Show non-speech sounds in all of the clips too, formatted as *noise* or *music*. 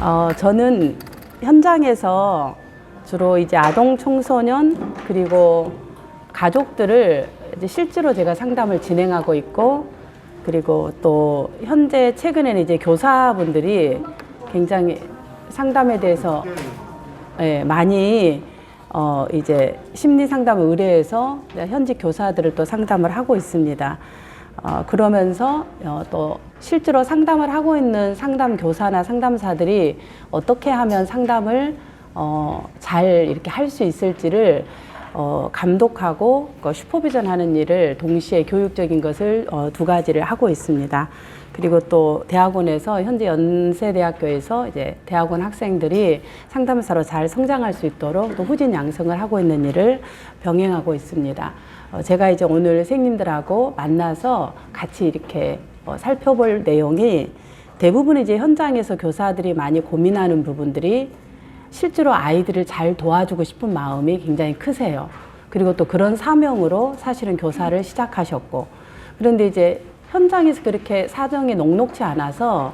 어, 저는 현장에서 주로 이제 아동 청소년 그리고 가족들을 이제 실제로 제가 상담을 진행하고 있고 그리고 또 현재 최근에는 이제 교사분들이 굉장히 상담에 대해서 예, 많이 어, 이제 심리 상담을 의뢰해서 현직 교사들을 또 상담을 하고 있습니다. 어, 그러면서 어, 또 실제로 상담을 하고 있는 상담 교사나 상담사들이 어떻게 하면 상담을 어, 잘 이렇게 할 수 있을지를 어, 감독하고 그 슈퍼비전 하는 일을 동시에 교육적인 것을 어, 두 가지를 하고 있습니다. 그리고 또 대학원에서 현재 연세대학교에서 이제 대학원 학생들이 상담사로 잘 성장할 수 있도록 또 후진 양성을 하고 있는 일을 병행하고 있습니다. 어, 제가 이제 오늘 선생님들하고 만나서 같이 이렇게 어, 살펴볼 내용이 대부분 이제 현장에서 교사들이 많이 고민하는 부분들이 실제로 아이들을 잘 도와주고 싶은 마음이 굉장히 크세요. 그리고 또 그런 사명으로 사실은 교사를 시작하셨고 그런데 이제 현장에서 그렇게 사정이 녹록치 않아서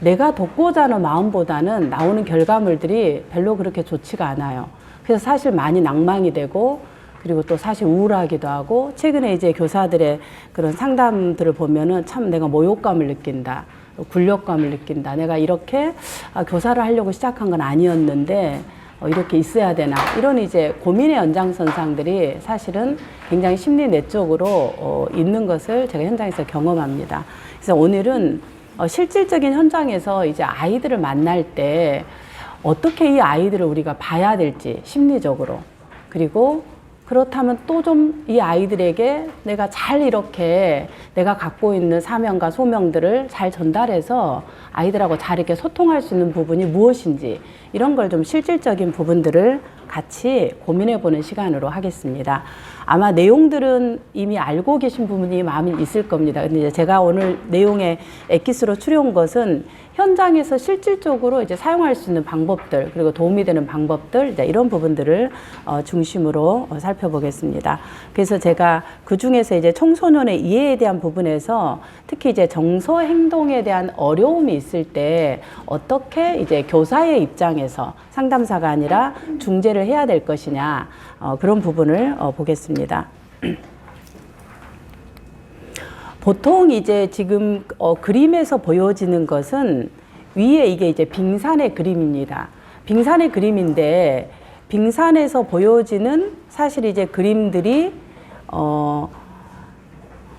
내가 돕고자 하는 마음보다는 나오는 결과물들이 별로 그렇게 좋지가 않아요. 그래서 사실 많이 낭망이 되고 그리고 또 사실 우울하기도 하고 최근에 이제 교사들의 그런 상담들을 보면은 참 내가 모욕감을 느낀다. 굴욕감을 느낀다. 내가 이렇게 아, 교사를 하려고 시작한 건 아니었는데 어, 이렇게 있어야 되나 이런 이제 고민의 연장선상들이 사실은 굉장히 심리 내적으로 어, 있는 것을 제가 현장에서 경험합니다. 그래서 오늘은 어, 실질적인 현장에서 이제 아이들을 만날 때 어떻게 이 아이들을 우리가 봐야 될지 심리적으로 그리고 그렇다면 또 좀 이 아이들에게 내가 잘 이렇게 내가 갖고 있는 사명과 소명들을 잘 전달해서 아이들하고 잘 이렇게 소통할 수 있는 부분이 무엇인지 이런 걸 좀 실질적인 부분들을 같이 고민해 보는 시간으로 하겠습니다. 아마 내용들은 이미 알고 계신 부분이 많이 있을 겁니다. 근데 이제 제가 오늘 내용에 엑기스로 추려온 것은 현장에서 실질적으로 이제 사용할 수 있는 방법들 그리고 도움이 되는 방법들 이제 이런 부분들을 어, 중심으로 어, 살펴보겠습니다. 그래서 제가 그 중에서 이제 청소년의 이해에 대한 부분에서 특히 이제 정서 행동에 대한 어려움이 있을 때 어떻게 이제 교사의 입장에서 상담사가 아니라 중재를 해야 될 것이냐 어, 그런 부분을 어, 보겠습니다. *clears throat* 보통 이제 지금 어, 그림에서 보여지는 것은 위에 이게 이제 빙산의 그림입니다. 빙산의 그림인데 빙산에서 보여지는 사실 이제 그림들이 어,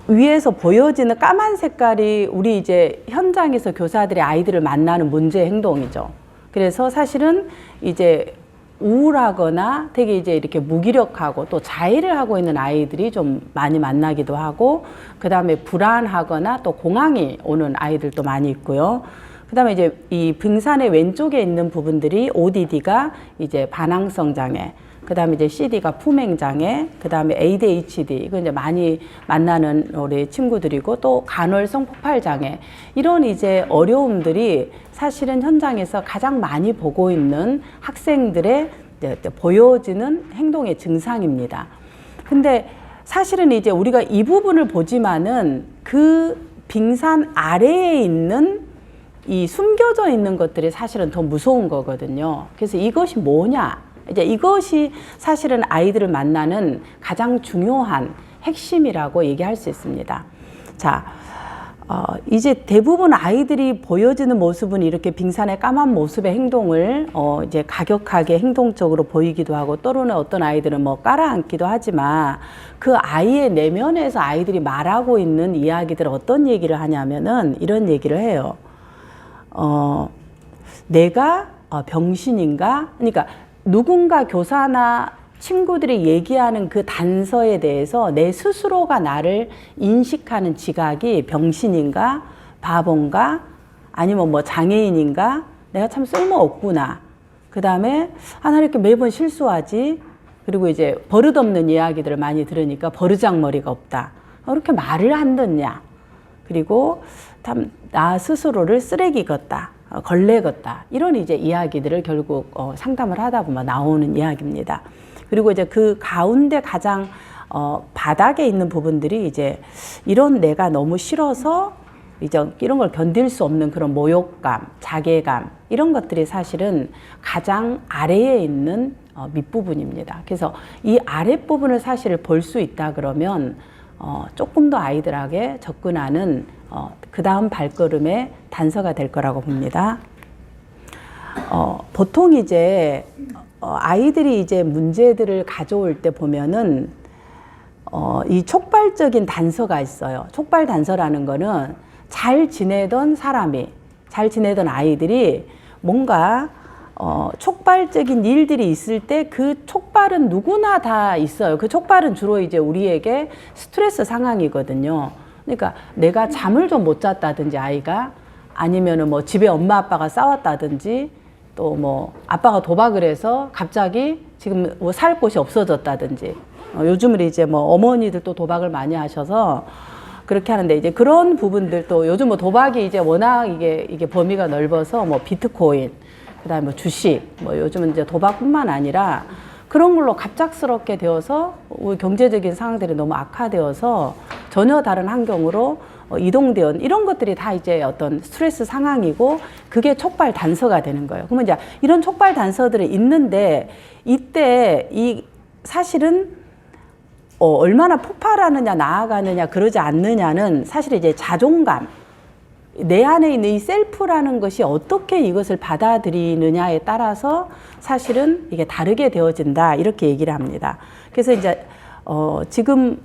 위에서 보여지는 까만 색깔이 우리 이제 현장에서 교사들이 아이들을 만나는 문제 행동이죠. 그래서 사실은 이제 우울하거나 되게 이제 이렇게 무기력하고 또 자해를 하고 있는 아이들이 좀 많이 만나기도 하고 그 다음에 불안하거나 또 공황이 오는 아이들도 많이 있고요. 그 다음에 이제 이 등산의 왼쪽에 있는 부분들이 ODD가 이제 반항성 장애, 그 다음에 이제 CD가 품행 장애, 그 다음에 ADHD 이거 이제 많이 만나는 우리 친구들이고 또 간헐성 폭발 장애 이런 이제 어려움들이 사실은 현장에서 가장 많이 보고 있는 학생들의 보여지는 행동의 증상입니다. 근데 사실은 이제 우리가 이 부분을 보지만은 그 빙산 아래에 있는 이 숨겨져 있는 것들이 사실은 더 무서운 거거든요. 그래서 이것이 뭐냐? 이제 이것이 사실은 아이들을 만나는 가장 중요한 핵심이라고 얘기할 수 있습니다. 자, 어, 이제 대부분 아이들이 보여지는 모습은 이렇게 빙산의 까만 모습의 행동을 어, 이제 가격하게 행동적으로 보이기도 하고 또는 어떤 아이들은 뭐 깔아앉기도 하지만 그 아이의 내면에서 아이들이 말하고 있는 이야기들 어떤 얘기를 하냐면은 이런 얘기를 해요. 어, 내가 어, 병신인가? 그러니까 누군가 교사나 친구들이 얘기하는 그 단서에 대해서 내 스스로가 나를 인식하는 지각이 병신인가? 바본가? 아니면 뭐 장애인인가? 내가 참 쓸모없구나. 그 다음에, 아, 나 이렇게 매번 실수하지? 그리고 이제 버릇없는 이야기들을 많이 들으니까 버르장머리가 없다. 어, 이렇게 말을 안 듣냐? 그리고 참 나 스스로를 쓰레기 같다. 어, 걸레 같다. 이런 이제 이야기들을 결국 어, 상담을 하다 보면 나오는 이야기입니다. 그리고 이제 그 가운데 가장 어, 바닥에 있는 부분들이 이제 이런 내가 너무 싫어서 이제 이런 걸 견딜 수 없는 그런 모욕감, 자괴감 이런 것들이 사실은 가장 아래에 있는 어, 밑부분입니다. 그래서 이 아랫부분을 사실 볼 수 있다 그러면 어, 조금 더 아이들에게 접근하는 어, 그 다음 발걸음의 단서가 될 거라고 봅니다. 어, 보통 이제 어, 아이들이 이제 문제들을 가져올 때 보면은 어, 이 촉발적인 단서가 있어요. 촉발 단서라는 거는 잘 지내던 사람이, 잘 지내던 아이들이 뭔가 어, 촉발적인 일들이 있을 때 그 촉발은 누구나 다 있어요. 그 촉발은 주로 이제 우리에게 스트레스 상황이거든요. 그러니까 내가 잠을 좀 못 잤다든지 아이가 아니면은 뭐 집에 엄마 아빠가 싸웠다든지 또 뭐 아빠가 도박을 해서 갑자기 지금 뭐 살 곳이 없어졌다든지 어, 요즘은 이제 뭐 어머니들 또 도박을 많이 하셔서 그렇게 하는데 이제 그런 부분들 또 요즘 뭐 도박이 이제 워낙 이게 이게 범위가 넓어서 뭐 비트코인 그다음에 뭐 주식 뭐 요즘은 이제 도박뿐만 아니라 그런 걸로 갑작스럽게 되어서 경제적인 상황들이 너무 악화되어서 전혀 다른 환경으로 어, 이동되어 이런 것들이 다 이제 어떤 스트레스 상황이고 그게 촉발 단서가 되는 거예요. 그러면 이제 이런 촉발 단서들이 있는데 이때 이 사실은 어, 얼마나 폭발하느냐 나아가느냐 그러지 않느냐는 사실 이제 자존감 내 안에 있는 이 셀프라는 것이 어떻게 이것을 받아들이느냐에 따라서 사실은 이게 다르게 되어진다 이렇게 얘기를 합니다. 그래서 이제 어 지금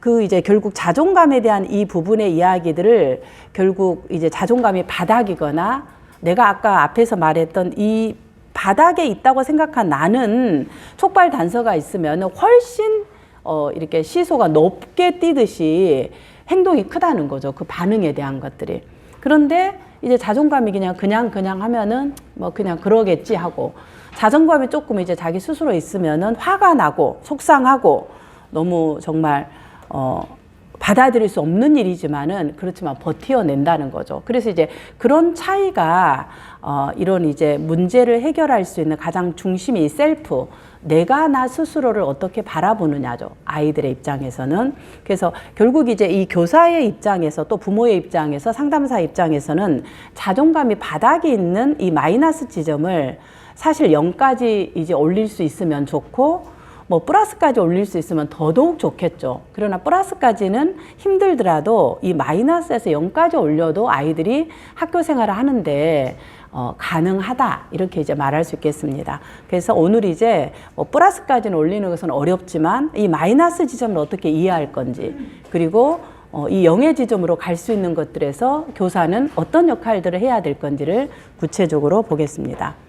그 이제 결국 자존감에 대한 이 부분의 이야기들을 결국 이제 자존감이 바닥이거나 내가 아까 앞에서 말했던 이 바닥에 있다고 생각한 나는 촉발 단서가 있으면 훨씬 어 이렇게 시소가 높게 뛰듯이 행동이 크다는 거죠. 그 반응에 대한 것들이. 그런데 이제 자존감이 그냥 그냥 그냥 하면은 뭐 그냥 그러겠지 하고 자존감이 조금 이제 자기 스스로 있으면은 화가 나고 속상하고 너무 정말 어 받아들일 수 없는 일이지만은 그렇지만 버티어낸다는 거죠. 그래서 이제 그런 차이가 어 이런 이제 문제를 해결할 수 있는 가장 중심이 이 셀프 내가 나 스스로를 어떻게 바라보느냐죠. 아이들의 입장에서는. 그래서 결국 이제 이 교사의 입장에서 또 부모의 입장에서 상담사 입장에서는 자존감이 바닥에 있는 이 마이너스 지점을 사실 0까지 이제 올릴 수 있으면 좋고 뭐 플러스까지 올릴 수 있으면 더더욱 좋겠죠. 그러나 플러스까지는 힘들더라도 이 마이너스에서 0까지 올려도 아이들이 학교 생활을 하는데 어, 가능하다 이렇게 이제 말할 수 있겠습니다. 그래서 오늘 이제 뭐 플러스까지는 올리는 것은 어렵지만 이 마이너스 지점을 어떻게 이해할 건지 그리고 어, 이 영의 지점으로 갈 수 있는 것들에서 교사는 어떤 역할들을 해야 될 건지를 구체적으로 보겠습니다.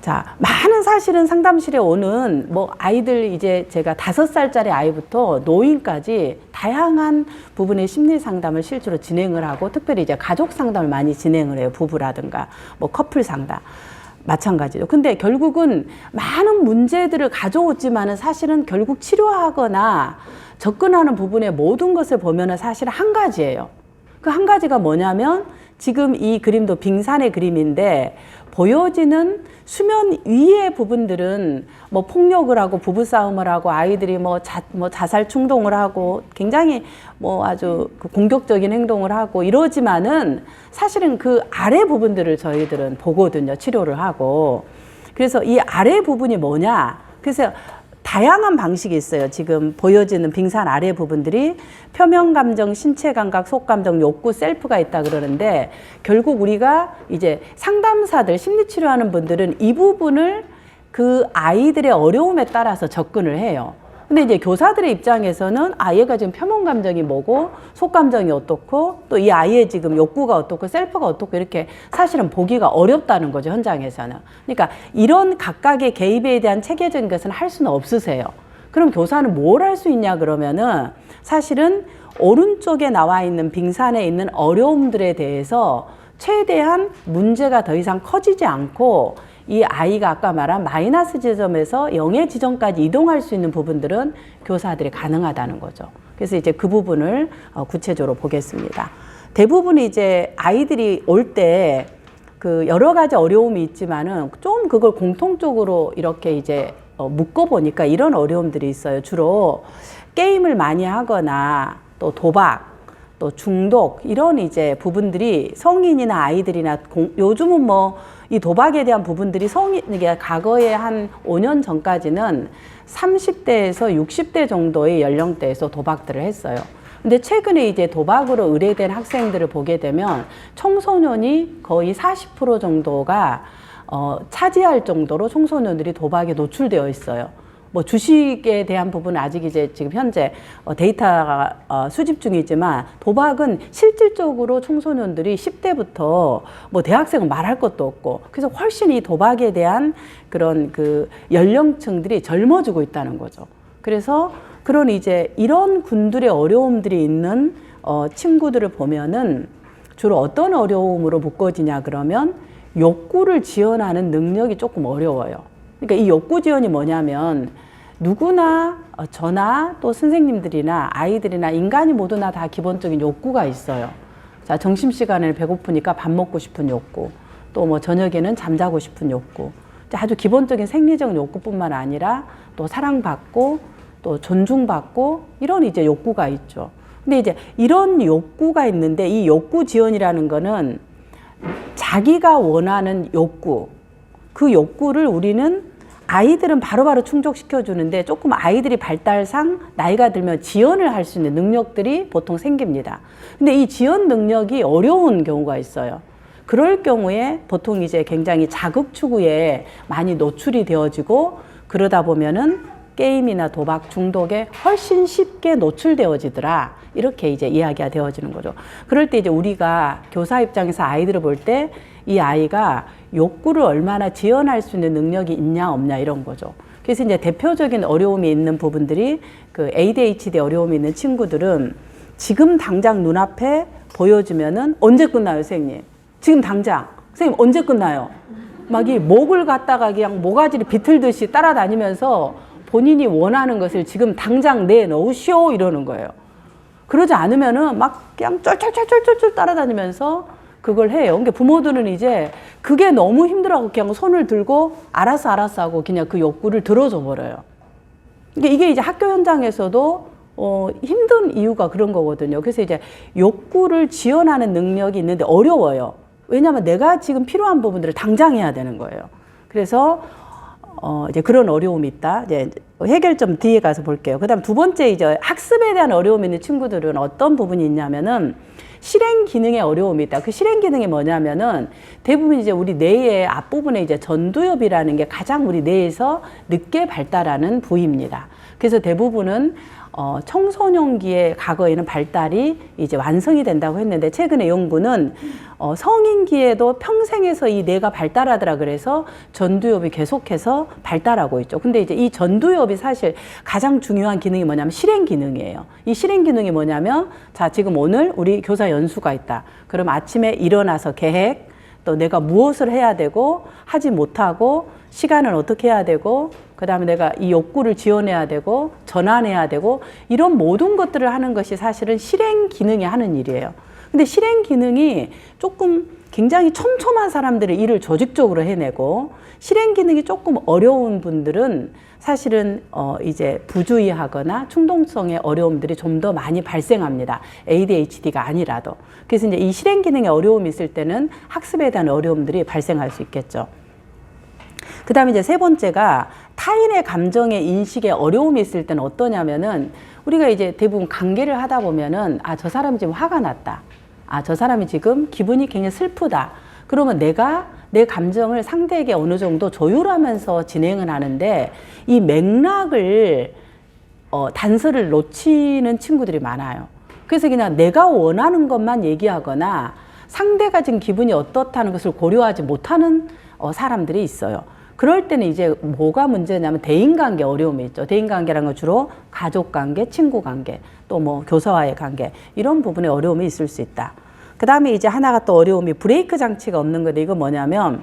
자, 많은 사실은 상담실에 오는 뭐 아이들 이제 제가 다섯 살짜리 아이부터 노인까지 다양한 부분의 심리 상담을 실제로 진행을 하고 특별히 이제 가족 상담을 많이 진행을 해요. 부부라든가 뭐 커플 상담. 마찬가지죠. 근데 결국은 많은 문제들을 가져오지만은 사실은 결국 치료하거나 접근하는 부분의 모든 것을 보면은 사실 한 가지예요. 그 한 가지가 뭐냐면 지금 이 그림도 빙산의 그림인데 보여지는 수면 위의 부분들은 뭐 폭력을 하고 부부싸움을 하고 아이들이 뭐, 자, 뭐 자살 충동을 하고 굉장히 뭐 아주 그 공격적인 행동을 하고 이러지만은 사실은 그 아래 부분들을 저희들은 보거든요. 치료를 하고. 그래서 이 아래 부분이 뭐냐. 그래서 다양한 방식이 있어요. 지금 보여지는 빙산 아래 부분들이 표면 감정, 신체 감각, 속 감정, 욕구, 셀프가 있다 그러는데 결국 우리가 이제 상담사들 심리 치료하는 분들은 이 부분을 그 아이들의 어려움에 따라서 접근을 해요. 근데 이제 교사들의 입장에서는 아 얘가 지금 표면 감정이 뭐고 속 감정이 어떻고 또 이 아이의 지금 욕구가 어떻고 셀프가 어떻고 이렇게 사실은 보기가 어렵다는 거죠 현장에서는. 그러니까 이런 각각의 개입에 대한 체계적인 것은 할 수는 없으세요. 그럼 교사는 뭘 할 수 있냐 그러면은 사실은 오른쪽에 나와 있는 빙산에 있는 어려움들에 대해서 최대한 문제가 더 이상 커지지 않고 이 아이가 아까 말한 마이너스 지점에서 영의 지점까지 이동할 수 있는 부분들은 교사들이 가능하다는 거죠. 그래서 이제 그 부분을 어, 구체적으로 보겠습니다. 대부분 이제 아이들이 올 때 그 여러 가지 어려움이 있지만은 좀 그걸 공통적으로 이렇게 이제 어, 묶어 보니까 이런 어려움들이 있어요. 주로 게임을 많이 하거나 또 도박 또 중독 이런 이제 부분들이 성인이나 아이들이나 공- 요즘은 뭐 이 도박에 대한 부분들이 성인 이게 과거에 한 5년 전까지는 30대에서 60대 정도의 연령대에서 도박들을 했어요. 근데 최근에 이제 도박으로 의뢰된 학생들을 보게 되면 청소년이 거의 40% 정도가 어, 차지할 정도로 청소년들이 도박에 노출되어 있어요. 뭐 주식에 대한 부분은 아직 이제 지금 현재 어, 데이터가 어, 수집 중이지만 도박은 실질적으로 청소년들이 10대부터 뭐 대학생은 말할 것도 없고 그래서 훨씬 이 도박에 대한 그런 그 연령층들이 젊어지고 있다는 거죠. 그래서 그런 이제 이런 군들의 어려움들이 있는 어, 친구들을 보면은 주로 어떤 어려움으로 묶어지냐 그러면 욕구를 지원하는 능력이 조금 어려워요. 그러니까 이 욕구 지원이 뭐냐면 누구나 어, 저나 또 선생님들이나 아이들이나 인간이 모두나 다 기본적인 욕구가 있어요. 자, 점심 시간에 배고프니까 밥 먹고 싶은 욕구, 또 뭐 저녁에는 잠자고 싶은 욕구. 아주 기본적인 생리적인 욕구뿐만 아니라 또 사랑받고 또 존중받고 이런 이제 욕구가 있죠. 근데 이제 이런 욕구가 있는데 이 욕구 지원이라는 거는 자기가 원하는 욕구, 그 욕구를 우리는 아이들은 바로바로 충족시켜 주는데 조금 아이들이 발달상 나이가 들면 지연을 할 수 있는 능력들이 보통 생깁니다. 근데 이 지연 능력이 어려운 경우가 있어요. 그럴 경우에 보통 이제 굉장히 자극 추구에 많이 노출이 되어지고 그러다 보면은 게임이나 도박 중독에 훨씬 쉽게 노출되어지더라. 이렇게 이제 이야기가 되어지는 거죠. 그럴 때 이제 우리가 교사 입장에서 아이들을 볼 때 이 아이가 욕구를 얼마나 지연할 수 있는 능력이 있냐 없냐 이런 거죠. 그래서 이제 대표적인 어려움이 있는 부분들이 그 ADHD 어려움이 있는 친구들은 지금 당장 눈앞에 보여주면은 언제 끝나요, 선생님? 지금 당장. 선생님 언제 끝나요? 막 이 목을 갖다가 그냥 모가지를 비틀듯이 따라다니면서 본인이 원하는 것을 지금 당장 내놓으시오 이러는 거예요. 그러지 않으면은 막 그냥 쫄쫄쫄쫄쫄 따라다니면서 그걸 해요. 그러니까 부모들은 이제 그게 너무 힘들어하고 그냥 손을 들고 알았어 알았어 하고 그냥 그 욕구를 들어줘 버려요. 그러니까 이게 이제 학교 현장에서도 어, 힘든 이유가 그런 거거든요. 그래서 이제 욕구를 지원하는 능력이 있는데 어려워요. 왜냐하면 내가 지금 필요한 부분들을 당장 해야 되는 거예요. 그래서 어, 이제 그런 어려움이 있다. 이제 해결점 뒤에 가서 볼게요. 그 다음 두 번째 이제 학습에 대한 어려움이 있는 친구들은 어떤 부분이 있냐면은 실행 기능의 어려움이 있다. 그 실행 기능이 뭐냐면은 대부분 이제 우리 뇌의 앞부분에 이제 전두엽이라는 게 가장 우리 뇌에서 늦게 발달하는 부위입니다. 그래서 대부분은 어, 청소년기의 과거에는 발달이 이제 완성이 된다고 했는데 최근에 연구는 어, 성인기에도 평생에서 이 뇌가 발달하더라 그래서 전두엽이 계속해서 발달하고 있죠. 근데 이제 이 전두엽이 사실 가장 중요한 기능이 뭐냐면 실행 기능이에요. 이 실행 기능이 뭐냐면 자 지금 오늘 우리 교사 연수가 있다. 그럼 아침에 일어나서 계획 또 내가 무엇을 해야 되고 하지 못하고 시간을 어떻게 해야 되고 그 다음에 내가 이 욕구를 지원해야 되고 전환해야 되고 이런 모든 것들을 하는 것이 사실은 실행 기능이 하는 일이에요. 근데 실행 기능이 조금 굉장히 촘촘한 사람들의 일을 조직적으로 해내고 실행 기능이 조금 어려운 분들은 사실은 어 이제 부주의하거나 충동성의 어려움들이 좀 더 많이 발생합니다. ADHD가 아니라도. 그래서 이제 이 실행 기능에 어려움이 있을 때는 학습에 대한 어려움들이 발생할 수 있겠죠. 그 다음에 이제 세 번째가 타인의 감정의 인식에 어려움이 있을 때는 어떠냐면은 우리가 이제 대부분 관계를 하다 보면은 아, 저 사람이 지금 화가 났다. 아, 저 사람이 지금 기분이 굉장히 슬프다. 그러면 내가 내 감정을 상대에게 어느 정도 조율하면서 진행을 하는데 이 맥락을 어, 단서를 놓치는 친구들이 많아요. 그래서 그냥 내가 원하는 것만 얘기하거나 상대가 지금 기분이 어떻다는 것을 고려하지 못하는 어, 사람들이 있어요. 그럴 때는 이제 뭐가 문제냐면 대인관계 어려움이 있죠. 대인관계라는 건 주로 가족관계, 친구관계, 또 뭐 교사와의 관계 이런 부분에 어려움이 있을 수 있다. 그 다음에 이제 하나가 또 어려움이 브레이크 장치가 없는 건데 이거 뭐냐면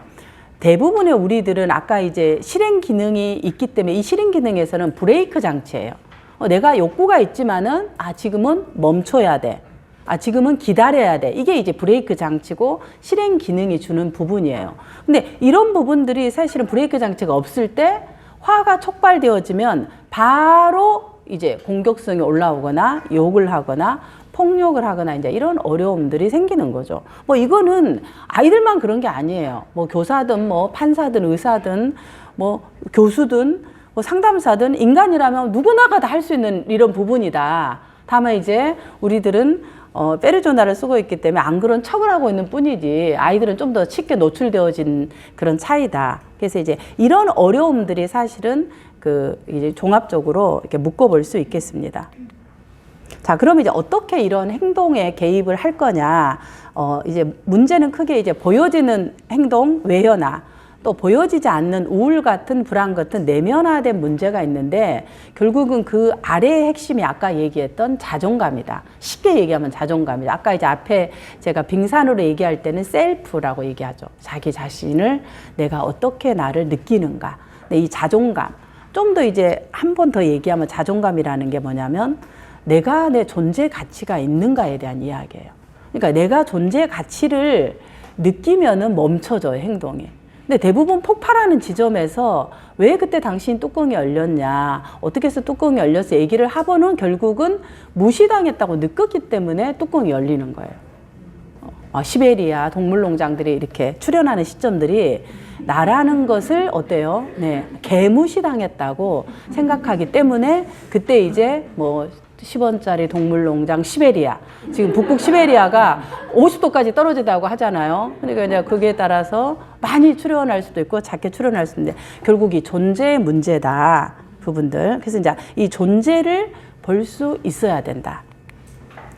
대부분의 우리들은 아까 이제 실행 기능이 있기 때문에 이 실행 기능에서는 브레이크 장치예요. 어, 내가 욕구가 있지만은 아 지금은 멈춰야 돼. 아 지금은 기다려야 돼. 이게 이제 브레이크 장치고 실행 기능이 주는 부분이에요. 근데 이런 부분들이 사실은 브레이크 장치가 없을 때 화가 촉발되어지면 바로 이제 공격성이 올라오거나 욕을 하거나 폭력을 하거나 이제 이런 어려움들이 생기는 거죠. 뭐 이거는 아이들만 그런 게 아니에요. 뭐 교사든 뭐 판사든 의사든 뭐 교수든 뭐 상담사든 인간이라면 누구나가 다 할 수 있는 이런 부분이다. 다만 이제 우리들은 어, 페르조나를 쓰고 있기 때문에 안 그런 척을 하고 있는 뿐이지 아이들은 좀 더 쉽게 노출되어진 그런 차이다. 그래서 이제 이런 어려움들이 사실은 그 이제 종합적으로 이렇게 묶어볼 수 있겠습니다. 자, 그럼 이제 어떻게 이런 행동에 개입을 할 거냐? 어, 이제 문제는 크게 이제 보여지는 행동, 외연화, 또 보여지지 않는 우울 같은 불안 같은 내면화된 문제가 있는데 결국은 그 아래의 핵심이 아까 얘기했던 자존감이다. 쉽게 얘기하면 자존감이다. 아까 이제 앞에 제가 빙산으로 얘기할 때는 셀프라고 얘기하죠. 자기 자신을 내가 어떻게 나를 느끼는가. 근데 이 자존감. 좀 더 이제 한 번 더 얘기하면 자존감이라는 게 뭐냐면 내가 내 존재 가치가 있는가에 대한 이야기예요. 그러니까 내가 존재 가치를 느끼면은 멈춰져요, 행동이. 근데 대부분 폭발하는 지점에서 왜 그때 당신 뚜껑이 열렸냐, 어떻게 해서 뚜껑이 열렸어 얘기를 하고는 결국은 무시당했다고 느꼈기 때문에 뚜껑이 열리는 거예요. 어, 시베리아 동물농장들이 이렇게 출현하는 시점들이 나라는 것을 어때요? 네, 개무시당했다고 생각하기 때문에 그때 이제 뭐 10원짜리 동물농장 시베리아 지금 북극 시베리아가 50도까지 떨어지다고 하잖아요. 그러니까 이제 그게 따라서 많이 출현할 수도 있고 작게 출현할 수도 있는데 결국 이 존재의 문제다 부분들. 그래서 이제 이 존재를 볼 수 있어야 된다.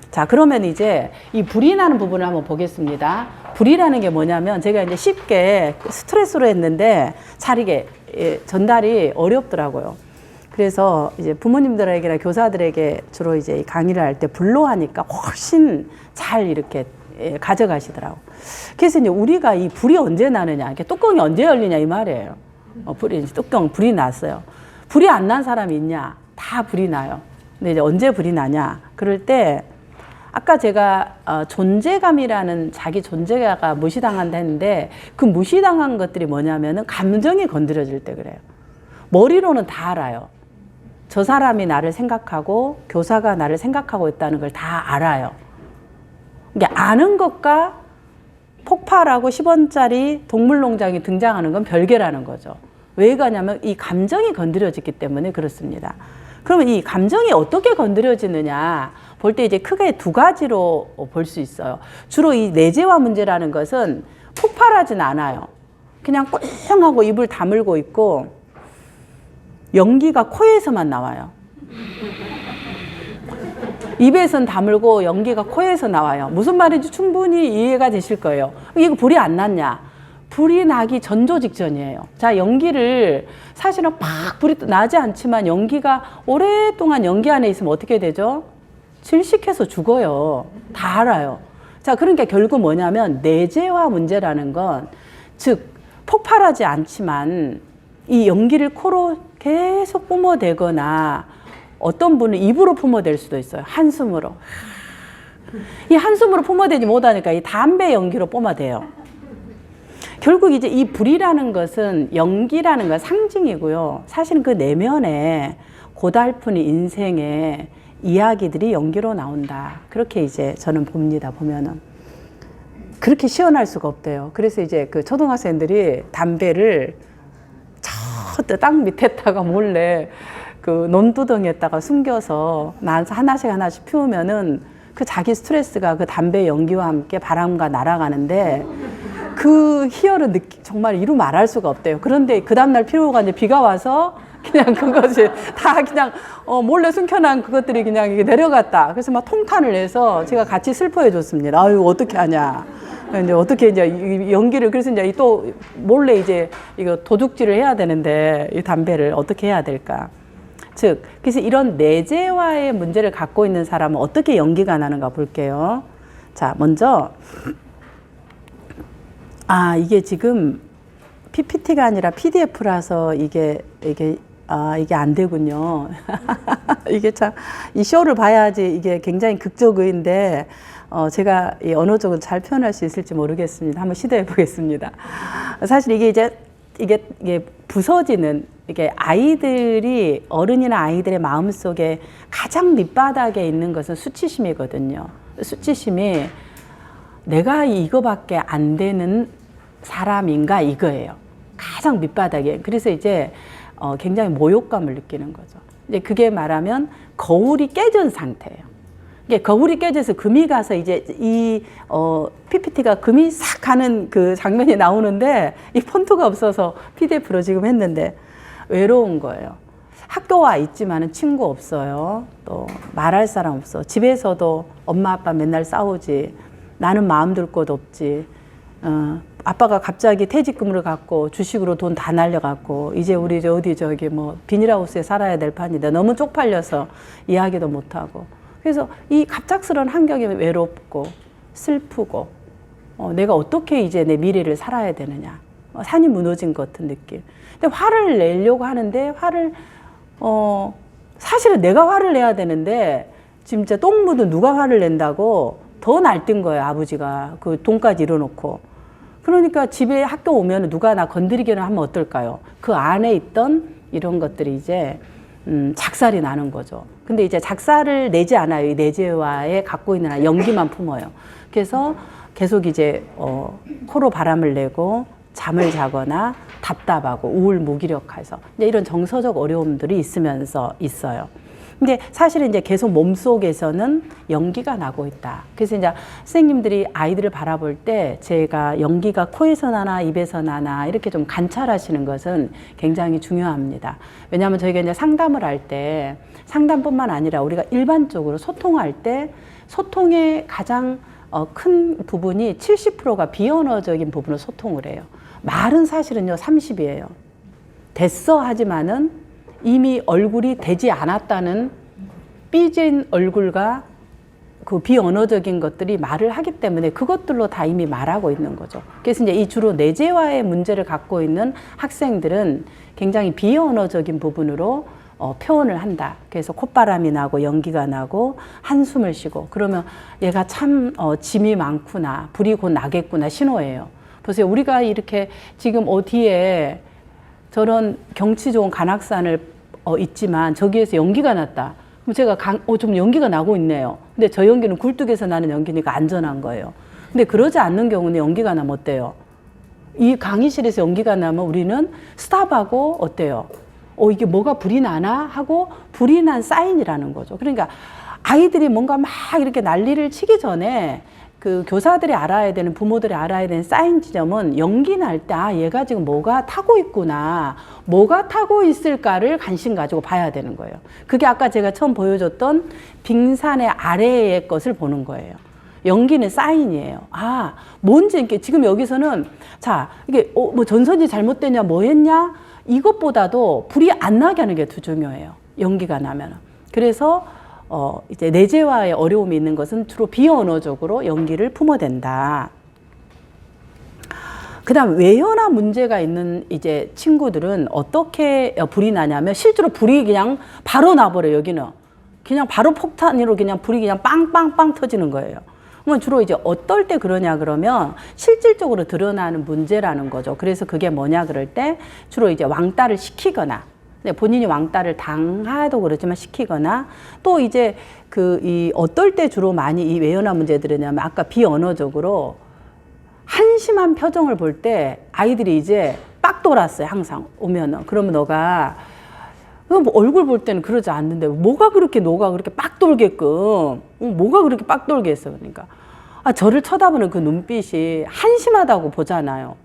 자, 그러면 이제 이 불이 나는 부분을 한번 보겠습니다. 불이라는 게 뭐냐면 제가 이제 쉽게 스트레스로 했는데 잘 이게 예, 전달이 어렵더라고요. 그래서 이제 부모님들에게나 교사들에게 주로 이제 이 강의를 할 때 불로 하니까 훨씬 잘 이렇게 예, 가져가시더라고. 그래서 이제 우리가 이 불이 언제 나느냐, 이렇게 뚜껑이 언제 열리냐 이 말이에요. 어, 불이 뚜껑 불이 났어요. 불이 안 난 사람이 있냐? 다 불이 나요. 근데 이제 언제 불이 나냐? 그럴 때 아까 제가 어, 존재감이라는 자기 존재가 무시당한다 했는데 그 무시당한 것들이 뭐냐면은 감정이 건드려질 때 그래요. 머리로는 다 알아요. 저 사람이 나를 생각하고 교사가 나를 생각하고 있다는 걸 다 알아요. 이게 아는 것과 폭발하고 10원짜리 동물농장이 등장하는 건 별개라는 거죠. 왜 가냐면 이 감정이 건드려지기 때문에 그렇습니다. 그러면 이 감정이 어떻게 건드려지느냐 볼 때 이제 크게 두 가지로 볼 수 있어요. 주로 이 내재화 문제라는 것은 폭발하진 않아요. 그냥 꽁하고 입을 다물고 있고 연기가 코에서만 나와요. 입에선 다물고 연기가 코에서 나와요. 무슨 말인지 충분히 이해가 되실 거예요. 이거 불이 안 났냐? 불이 나기 전조 직전이에요. 자, 연기를 사실은 팍 불이 나지 않지만 연기가 오랫동안 연기 안에 있으면 어떻게 되죠? 질식해서 죽어요. 다 알아요. 자, 그러니까 결국 뭐냐면 내재화 문제라는 건 즉 폭발하지 않지만 이 연기를 코로 계속 뿜어대거나 어떤 분은 입으로 뿜어댈 수도 있어요. 한숨으로. 이 한숨으로 뿜어대지 못하니까 이 담배 연기로 뿜어대요. 결국 이제 이 불이라는 것은 연기라는 건 상징이고요. 사실은 그 내면에 고달픈 인생의 이야기들이 연기로 나온다. 그렇게 이제 저는 봅니다. 보면은. 그렇게 시원할 수가 없대요. 그래서 이제 그 초등학생들이 담배를 저땅 밑에다가 몰래 그 논두덩이에다가 숨겨서 나 하나씩 하나씩 피우면은 그 자기 스트레스가 그 담배 연기와 함께 바람과 날아가는데 그 희열은 느끼, 정말 이루 말할 수가 없대요. 그런데 그 다음날 피우고 이제 비가 와서 그냥 그것이 다 그냥 어, 몰래 숨겨놓은 그것들이 그냥 이게 내려갔다. 그래서 막 통탄을 내서 제가 같이 슬퍼해 줬습니다. 아유, 어떻게 하냐. 이제 어떻게 이제 이 연기를 그래서 이제 또 몰래 이제 이거 도둑질을 해야 되는데 이 담배를 어떻게 해야 될까? 즉, 그래서 이런 내재화의 문제를 갖고 있는 사람은 어떻게 연기가 나는가 볼게요. 자, 먼저 아, 이게 지금 PPT가 아니라 PDF라서 이게 이게 아, 이게 안 되군요. *laughs* 이게 참 이 쇼를 봐야지 이게 굉장히 극적의인데 어, 제가 이 언어적으로 잘 표현할 수 있을지 모르겠습니다. 한번 시도해 보겠습니다. 사실 이게 이제 이게, 이게 부서지는 이게 아이들이 어른이나 아이들의 마음 속에 가장 밑바닥에 있는 것은 수치심이거든요. 수치심이 내가 이거밖에 안 되는 사람인가 이거예요. 가장 밑바닥에. 그래서 이제 어, 굉장히 모욕감을 느끼는 거죠. 이제 그게 말하면 거울이 깨진 상태예요. 이게 거울이 깨져서 금이 가서 이제 이 어, PPT가 금이 싹 가는 그 장면이 나오는데 이 폰트가 없어서 PDF로 지금 했는데 외로운 거예요. 학교 와 있지만은 친구 없어요. 또 말할 사람 없어. 집에서도 엄마 아빠 맨날 싸우지. 나는 마음 둘곳 없지. 어, 아빠가 갑자기 퇴직금을 갖고 주식으로 돈 다 날려갖고 이제 우리 저 어디 저기 뭐 비닐하우스에 살아야 될 판인데 너무 쪽팔려서 이야기도 못하고 그래서 이 갑작스러운 환경이 외롭고 슬프고 어, 내가 어떻게 이제 내 미래를 살아야 되느냐. 어, 산이 무너진 것 같은 느낌. 근데 화를 내려고 하는데 화를 어 사실은 내가 화를 내야 되는데 진짜 똥 묻은 누가 화를 낸다고 더 날뛴 거예요 아버지가. 그 돈까지 잃어놓고. 그러니까 집에 학교 오면 누가 나 건드리기를 하면 어떨까요? 그 안에 있던 이런 것들이 이제 음, 작살이 나는 거죠. 근데 이제 작살을 내지 않아요. 이 내재화에 갖고 있는 연기만 품어요. 그래서 계속 이제 어, 코로 바람을 내고 잠을 자거나 답답하고 우울 무기력해서 이런 정서적 어려움들이 있으면서 있어요. 근데 사실은 이제 계속 몸속에서는 연기가 나고 있다. 그래서 이제 선생님들이 아이들을 바라볼 때 제가 연기가 코에서 나나 입에서 나나 이렇게 좀 관찰하시는 것은 굉장히 중요합니다. 왜냐하면 저희가 이제 상담을 할 때 상담뿐만 아니라 우리가 일반적으로 소통할 때 소통의 가장 어, 큰 부분이 70%가 비언어적인 부분을 소통을 해요. 말은 사실은요 30이에요. 됐어 하지만은 이미 얼굴이 되지 않았다는 삐진 얼굴과 그 비언어적인 것들이 말을 하기 때문에 그것들로 다 이미 말하고 있는 거죠. 그래서 이제 이 주로 내재화의 문제를 갖고 있는 학생들은 굉장히 비언어적인 부분으로 어, 표현을 한다. 그래서 콧바람이 나고 연기가 나고 한숨을 쉬고 그러면 얘가 참 어, 짐이 많구나. 불이 곧 나겠구나 신호예요. 보세요. 우리가 이렇게 지금 어디에 저런 경치 좋은 관악산을 어, 있지만 저기에서 연기가 났다. 그럼 제가 강, 어, 좀 연기가 나고 있네요. 근데 저 연기는 굴뚝에서 나는 연기니까 안전한 거예요. 근데 그러지 않는 경우는 연기가 나면 어때요? 이 강의실에서 연기가 나면 우리는 스탑하고 어때요? 어, 이게 뭐가 불이 나나? 하고 불이 난 사인이라는 거죠. 그러니까 아이들이 뭔가 막 이렇게 난리를 치기 전에 그 교사들이 알아야 되는 부모들이 알아야 되는 사인 지점은 연기 날 때 아 얘가 지금 뭐가 타고 있구나. 뭐가 타고 있을까를 관심 가지고 봐야 되는 거예요. 그게 아까 제가 처음 보여줬던 빙산의 아래의 것을 보는 거예요. 연기는 사인이에요. 아 뭔지 이게 지금 여기서는 자 이게 어, 뭐 전선이 잘못됐냐 뭐 했냐? 이것보다도 불이 안 나게 하는 게 더 중요해요. 연기가 나면 그래서 어, 이제 내재화에 어려움이 있는 것은 주로 비언어적으로 연기를 품어댄다. 그 다음 외연화 문제가 있는 이제 친구들은 어떻게 불이 나냐면 실제로 불이 그냥 바로 나버려요, 여기는. 그냥 바로 폭탄으로 그냥 불이 그냥 빵빵빵 터지는 거예요. 그러면 주로 이제 어떨 때 그러냐 그러면 실질적으로 드러나는 문제라는 거죠. 그래서 그게 뭐냐 그럴 때 주로 이제 왕따를 시키거나 네, 본인이 왕따를 당하도 그렇지만 시키거나 또 이제 그 이 어떨 때 주로 많이 이 외연화 문제들이냐면 아까 비언어적으로 한심한 표정을 볼 때 아이들이 이제 빡 돌았어요 항상. 오면은. 그러면 너가 뭐 얼굴 볼 때는 그러지 않는데 뭐가 그렇게 너가 그렇게 빡 돌게끔? 어, 뭐가 그렇게 빡 돌게 했어 그러니까. 아 저를 쳐다보는 그 눈빛이 한심하다고 보잖아요.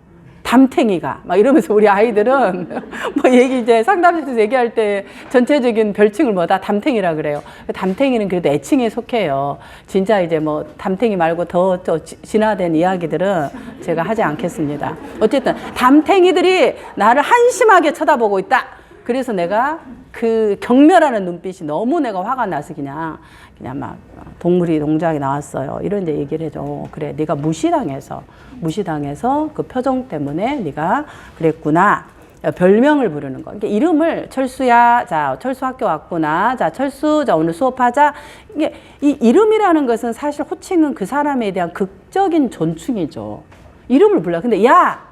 담탱이가 막 이러면서 우리 아이들은 *laughs* 뭐 얘기 이제 상담실에서 얘기할 때 전체적인 별칭을 뭐다 담탱이라 그래요. 담탱이는 그래도 애칭에 속해요. 진짜 이제 뭐 담탱이 말고 더, 진화된 이야기들은 제가 하지 않겠습니다. 어쨌든 담탱이들이 나를 한심하게 쳐다보고 있다. 그래서 내가 그 경멸하는 눈빛이 너무 내가 화가 나서 그냥 그냥 막 동물이 동작이 나왔어요. 이런 이제 얘기를 해줘. 어, 그래, 네가 무시당해서 무시당해서 그 표정 때문에 네가 그랬구나. 별명을 부르는 거. 그러니까 이름을 철수야. 자, 철수 학교 왔구나. 자, 철수. 자, 오늘 수업하자. 이게 이 이름이라는 것은 사실 호칭은 그 사람에 대한 극적인 존중이죠. 이름을 불러. 근데 야,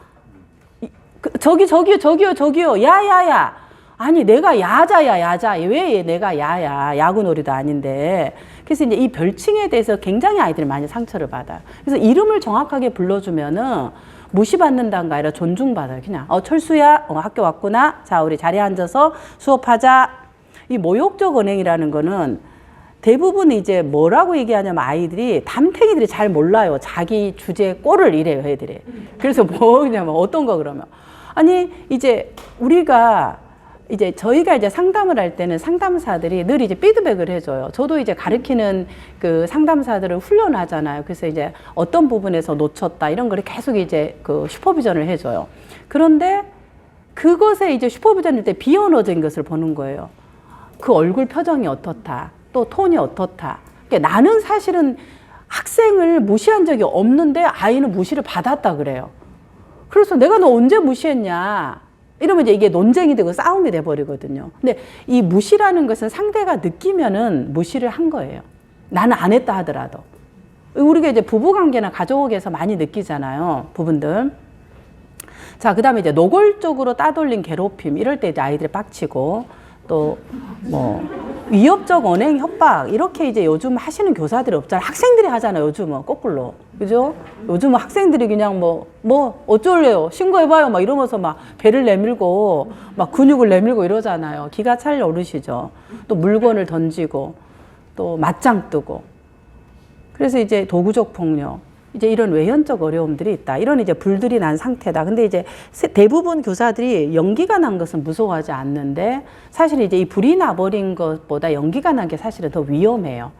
이- 그, 저기 저기요 저기요 저기요 야야야 아니 내가 야자야 야자 왜 내가 야야 야구놀이도 아닌데 그래서 이제 이 별칭에 대해서 굉장히 아이들이 많이 상처를 받아요. 그래서 이름을 정확하게 불러주면은 무시받는다가 아니라 존중받아요. 그냥 어 철수야 어, 학교 왔구나 자 우리 자리에 앉아서 수업하자 이 모욕적 언행이라는 거는 대부분 이제 뭐라고 얘기하냐면 아이들이 담탱이들이 잘 몰라요. 자기 주제 꼴을 이래요, 애들이. 그래서 *laughs* 뭐냐면 어떤 거 그러면. 아니, 이제 우리가 이제 저희가 이제 상담을 할 때는 상담사들이 늘 이제 피드백을 해줘요. 저도 이제 가르치는 그 상담사들을 훈련하잖아요. 그래서 이제 어떤 부분에서 놓쳤다 이런 거를 계속 이제 그 슈퍼비전을 해줘요. 그런데 그것에 이제 슈퍼비전일 때 비언어적인 것을 보는 거예요. 그 얼굴 표정이 어떻다. 또 톤이 어떻다. 그러니까 나는 사실은 학생을 무시한 적이 없는데 아이는 무시를 받았다 그래요. 그래서 내가 너 언제 무시했냐. 이러면 이제 이게 논쟁이 되고 싸움이 돼 버리거든요. 근데 이 무시라는 것은 상대가 느끼면은 무시를 한 거예요. 나는 안 했다 하더라도. 우리가 이제 부부 관계나 가족에서 많이 느끼잖아요. 부분들. 자, 그 다음에 이제 노골적으로 따돌린 괴롭힘. 이럴 때 이제 아이들이 빡치고 또 뭐 위협적 언행 협박 이렇게 이제 요즘 하시는 교사들이 없잖아요. 학생들이 하잖아요. 요즘은 거꾸로. 그죠? 요즘은 학생들이 그냥 뭐, 뭐, 어쩔래요? 신고해봐요. 막 이러면서 막 배를 내밀고 막 근육을 내밀고 이러잖아요. 기가 찰 어르시죠. 또 물건을 던지고 또 맞짱 뜨고. 그래서 이제 도구적 폭력, 이제 이런 외현적 어려움들이 있다. 이런 이제 불들이 난 상태다. 근데 이제 세- 대부분 교사들이 연기가 난 것은 무서워하지 않는데 사실 이제 이 불이 나버린 것보다 연기가 난 게 사실은 더 위험해요.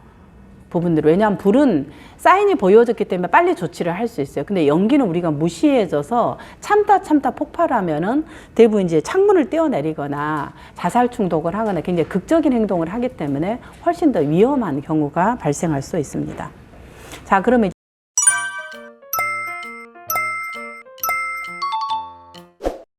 부분들 왜냐하면 불은 사인이 보여졌기 때문에 빨리 조치를 할 수 있어요. 근데 연기는 우리가 무시해져서 참다 참다 폭발하면은 대부분 이제 창문을 떼어내리거나 자살 충동을 하거나 굉장히 극적인 행동을 하기 때문에 훨씬 더 위험한 경우가 발생할 수 있습니다. 자, 그러면